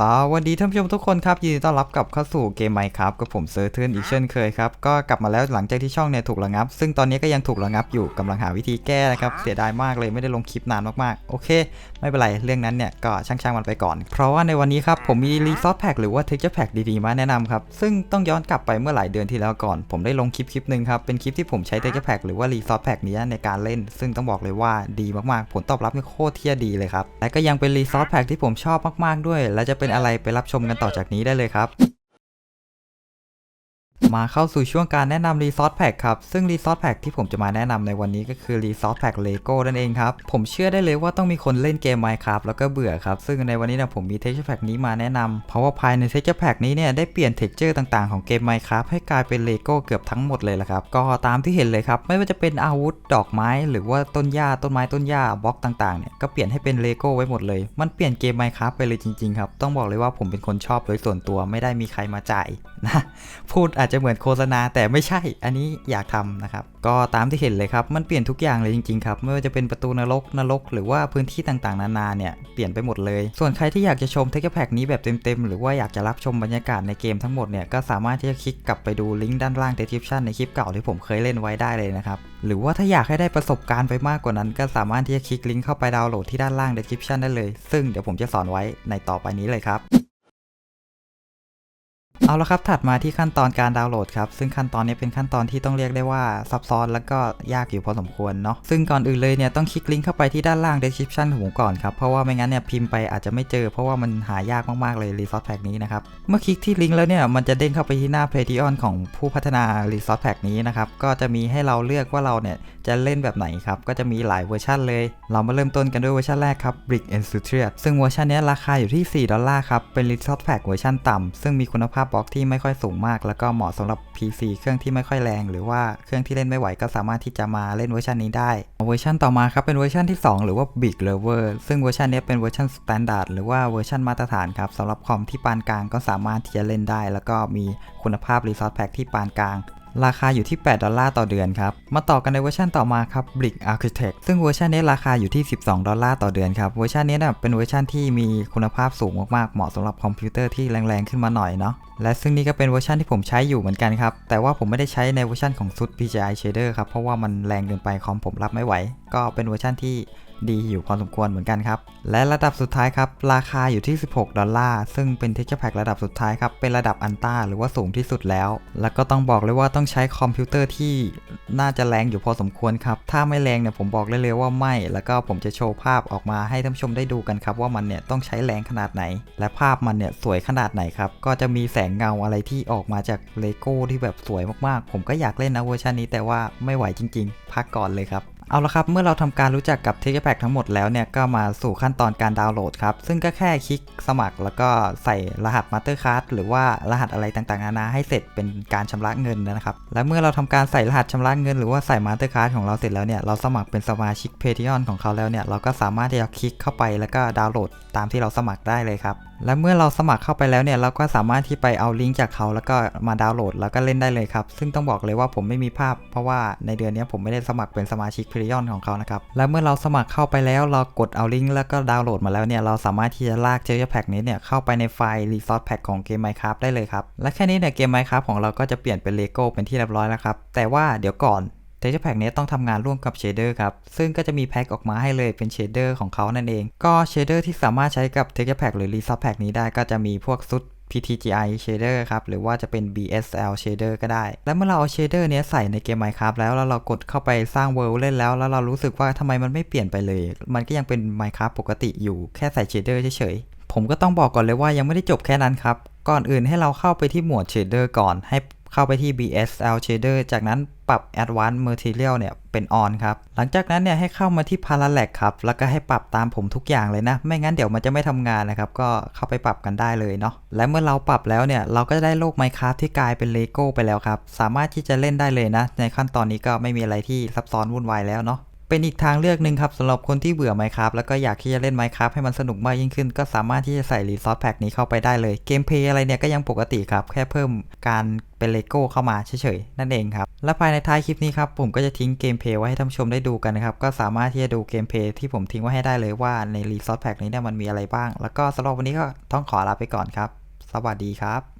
สวัสดีท่านผู้ชมทุกคนครับ ยินดีต้อนรับกลับเข้าสู่เกมไมค์ครับกับผมเซอร์เทิร์นอีกเช่นเคยครับ ก็กลับมาแล้วหลังจากที่ช่องเนี่ยถูกระงับ ซึ่งตอนนี้ก็ยังถูกระงับอยู่กำลังหาวิธีแก้นะครับ เสียดายมากเลยไม่ได้ลงคลิปนานมากๆ โอเค ไม่เป็นไร เรื่องนั้นเนี่ย ก็ช่างๆมันไปก่อน เพราะว่าในวันนี้ครับผมมีรีซอสแพ็กหรือว่าเทคเจอร์แพ็กดีๆมาแนะนำครับซึ่งต้องย้อนกลับไปเมื่อหลายเดือนที่แล้วก่อน ผมได้ลงคลิปคลิปหนึ่งครับเป็นคลิปที่ผมใช้เทคเจอร์แพ็กหรือว่ารีซอสแพ็กนี้ในการเล่น ซึ่งต้องบอกเลยว่าดีมากๆ ผลตอบรับนี่โคตรเที่ยดีเลยครับและก็ยังเป็นรีซอสแพ็กที่ผมชอบมากๆด้วย และจะเป็นอะไรไปรับชมกันต่อจากนี้ได้เลยครับ มาเข้าสู่ช่วงการแนะนำรีซอสแพ็กครับ ซึ่งรีซอสแพ็กที่ผมจะมาแนะนำในวันนี้ก็คือรีซอสแพ็กเลโก้นั่นเองครับ ผมเชื่อได้เลยว่าต้องมีคนเล่นเกม Minecraft แล้วก็เบื่อครับ ซึ่งในวันนี้นะผมมีเทคเจอร์แพ็กนี้มาแนะนำเพราะว่าภายในเทคเจอร์แพ็กนี้เนี่ยได้เปลี่ยนเทคเจอร์ต่างๆของเกม Minecraft ให้กลายเป็นเลโก้เกือบทั้งหมดเลยละครับ ก็ตามที่เห็นเลยครับ ไม่ว่าจะเป็นอาวุธดอกไม้ หรือว่าต้นหญ้าต้นไม้ต้นหญ้าบล็อกต่างๆเนี่ยก็เปลี่ยนให้เป็นเลโก้ไว้หมดเลย มันเปลี่ยนเกม Minecraft ไปเลยจริงๆครับต้องบอกเลยว่าผมเป็นคนชอบโดยส่วนตัวไม่ได้มีใครมาจ่ายนะพูดอาจจะเหมือนโฆษณาแต่ไม่ใช่ อันนี้อยากทำนะครับ ก็ตามที่เห็นเลยครับ มันเปลี่ยนทุกอย่างเลยจริงๆครับ ไม่ว่าจะเป็นประตูนรกนรก หรือว่าพื้นที่ต่างๆ นานาเนี่ย เปลี่ยนไปหมดเลย ส่วนใครที่อยากจะชมเทคแพ็กนี้แบบเต็มๆ หรือว่าอยากจะรับชมบรรยากาศในเกมทั้งหมดเนี่ย ก็สามารถที่จะคลิกกลับไปดูลิงก์ด้านล่าง description ในคลิปเก่าที่ผมเคยเล่นไว้ได้เลยนะครับ หรือว่าถ้าอยากให้ได้ประสบการณ์ไปมากกว่านั้น ก็สามารถที่จะคลิกลิงก์เข้าไปดาวน์โหลดที่ด้านล่าง description ได้เลย ซึ่งเดี๋ยวผมจะสอนไว้ในต่อไปนี้เลยครับ เอาละครับ ถัดมาที่ขั้นตอนการดาวน์โหลดครับ ซึ่งขั้นตอนนี้เป็นขั้นตอนที่ต้องเรียกได้ว่าซับซ้อนแล้วก็ยากอยู่พอสมควรเนาะ ซึ่งก่อนอื่นเลยเนี่ยต้องคลิกลิงก์เข้าไปที่ด้านล่าง description ของผมก่อนครับ เพราะว่าไม่งั้นเนี่ยพิมพ์ไปอาจจะไม่เจอ เพราะว่ามันหายากมากๆเลย Resource Pack นี้นะครับ เมื่อคลิกที่ลิงก์แล้วเนี่ยมันจะเด้งเข้าไปที่หน้า Patreon ของผู้พัฒนา Resource Pack นี้นะครับ ก็จะมีให้เราเลือกว่าเราเนี่ยจะเล่นแบบไหนครับ ก็จะมีหลายเวอร์ชันเลย เรามาเริ่มต้นกันด้วยเวอร์ชันแรกครับ Brick and s u t r i a ซึ่งเวอร์ชันนี้ราคาอยู่ที่ 4 ดอลลาร์ครับ เป็น Resource Pack เวอร์ชันต่ำซึ่งมีคุณภาพบล็อกที่ไม่ค่อยสูงมาก แล้วก็เหมาะสำหรับ PC เครื่องที่ไม่ค่อยแรง หรือว่าเครื่องที่เล่นไม่ไหวก็สามารถที่จะมาเล่นเวอร์ชันนี้ได้ เวอร์ชันต่อมาครับเป็นเวอร์ชันที่ 2 หรือว่า Big Lover ซึ่งเวอร์ชันนี้เป็นเวอร์ชันสแตนดาร์ดหรือว่าเวอร์ชันมาตรฐานครับสำหรับคอมที่ปานกลางก็สามารถที่จะเล่นได้ แล้วก็มีคุณภาพรีซอสแพ็กที่ปานกลาง ราคาอยู่ที่ 8 ดอลลาร์ต่อเดือนครับ มาต่อกันในเวอร์ชันต่อมาครับ Brick Architect ซึ่งเวอร์ชันนี้ราคาอยู่ที่ 12 ดอลลาร์ต่อเดือนครับ เวอร์ชันนี้นะเป็นเวอร์ชันที่มีคุณภาพสูงมากๆ เหมาะสำหรับคอมพิวเตอร์ที่แรงๆ ขึ้นมาหน่อยเนาะ และซึ่งนี่ก็เป็นเวอร์ชันที่ผมใช้อยู่เหมือนกันครับ แต่ว่าผมไม่ได้ใช้ในเวอร์ชันของซุด PGI Shader ครับ เพราะว่ามันแรงเกินไปคอมผมรับไม่ไหว ก็เป็นเวอร์ชันที่ ดีอยู่พอสมควรเหมือนกันครับ และระดับสุดท้ายครับ ราคาอยู่ที่ 16 ดอลลาร์ ซึ่งเป็นเทคเจอร์แพ็กระดับสุดท้ายครับ เป็นระดับอันต้าหรือว่าสูงที่สุดแล้ว แล้วก็ต้องบอกเลยว่าต้องใช้คอมพิวเตอร์ที่น่าจะแรงอยู่พอสมควรครับ ถ้าไม่แรงเนี่ยผมบอกเลยเลยว่าไม่ แล้วก็ผมจะโชว์ภาพออกมาให้ท่านผู้ชมได้ดูกันครับ ว่ามันเนี่ยต้องใช้แรงขนาดไหน และภาพมันเนี่ยสวยขนาดไหนครับ ก็จะมีแสงเงาอะไรที่ออกมาจากเลโก้ที่แบบสวยมากๆ ผมก็อยากเล่นนะเวอร์ชันนี้แต่ว่าไม่ไหวจริง ๆ พักก่อนเลยครับ เอาละครับ เมื่อเราทำการรู้จักกับ t e x t Pack ทั้งหมดแล้วเนี่ย ก็มาสู่ขั้นตอนการดาวน์โหลดครับ ซึ่งก็แค่คลิกสมัครแล้วก็ใส่รหัส Mastercard หรือว่ารหัสอะไรต่างๆ นานาให้เสร็จเป็นการชำระเงินนะครับ และเมื่อเราทำการใส่รหัสชำระเงินหรือว่าใส่ Mastercard ของเราเสร็จแล้วเนี่ย เราสมัครเป็นสมาชิก Patreon ของเขาแล้วเนี่ย เราก็สามารถที่จะคลิกเข้าไปแล้วก็ดาวน์โหลดตามที่เราสมัครได้เลยครับ และเมื่อเราสมัครเข้าไปแล้วเนี่ยเราก็สามารถที่ไปเอาลิงก์จากเขาแล้วก็มาดาวน์โหลดแล้วก็เล่นได้เลยครับ ซึ่งต้องบอกเลยว่าผมไม่มีภาพ เพราะว่าในเดือนนี้ผมไม่ได้สมัครเป็นสมาชิก Patreon ของเขานะครับ และเมื่อเราสมัครเข้าไปแล้วเรากดเอาลิงก์แล้วก็ดาวน์โหลดมาแล้วเนี่ย เราสามารถที่จะลากเจอแพ็กนี้เนี่ยเข้าไปในไฟล์ Resource Pack ของเกม Minecraft ได้เลยครับ และแค่นี้เนี่ยเกม Minecraft ของเราก็จะเปลี่ยนเป็นเลโก้เป็นที่เรียบร้อยแล้วครับ แต่ว่าเดี๋ยวก่อนเทคเจอร์แพ็กนี้ต้องทำงานร่วมกับเชเดอร์ครับ ซึ่งก็จะมีแพ็กออกมาให้เลยเป็นเชเดอร์ของเขานั่นเอง ก็เชเดอร์ที่สามารถใช้กับเทคเจอร์แพ็กหรือ Resource Pack นี้ได้ก็จะมีพวกซุด PTGI shader ครับ หรือว่าจะเป็น BSL shader ก็ได้ แล้วเมื่อเราเอา shader เนี้ยใส่ในเกม Minecraft แล้วแล้วเรากดเข้าไปสร้าง world เล่นแล้ว แล้วเรารู้สึกว่าทำไมมันไม่เปลี่ยนไปเลย มันก็ยังเป็น Minecraft ปกติอยู่แค่ใส่ shader เฉยๆ ผมก็ต้องบอกก่อนเลยว่ายังไม่ได้จบแค่นั้นครับ ก่อนอื่นให้เราเข้าไปที่หมวด shader ก่อนให้ เข้าไปที่ BSL shader จากนั้นปรับ Advanced Material เนี่ยเป็น on ครับ หลังจากนั้นเนี่ยให้เข้ามาที่ Parallax ครับ แล้วก็ให้ปรับตามผมทุกอย่างเลยนะ ไม่งั้นเดี๋ยวมันจะไม่ทำงานนะครับ ก็เข้าไปปรับกันได้เลยเนาะ และเมื่อเราปรับแล้วเนี่ย เราก็จะได้โลก Minecraft ที่กลายเป็นเลโก้ไปแล้วครับ สามารถที่จะเล่นได้เลยนะ ในขั้นตอนนี้ก็ไม่มีอะไรที่ซับซ้อนวุ่นวายแล้วเนาะ เป็นอีกทางเลือกหนึ่งครับสำหรับคนที่เบื่อ Minecraft แล้วก็อยากที่จะเล่น Minecraft ให้มันสนุกมากยิ่งขึ้น ก็สามารถที่จะใส่รีซอสแพ็กนี้เข้าไปได้เลย เกมเพย์อะไรเนี่ยก็ยังปกติครับ แค่เพิ่มการเป็นเลโก้เข้ามาเฉยๆ นั่นเองครับ และภายในท้ายคลิปนี้ครับ ผมก็จะทิ้งเกมเพย์ไว้ให้ท่านผู้ชมได้ดูกันนะครับ ก็สามารถที่จะดูเกมเพย์ที่ผมทิ้งไว้ให้ได้เลยว่าในรีซอสแพ็กนี้เนี่ยมันมีอะไรบ้าง แล้วก็สำหรับวันนี้ก็ต้องขอลาไปก่อนครับ สวัสดีครับ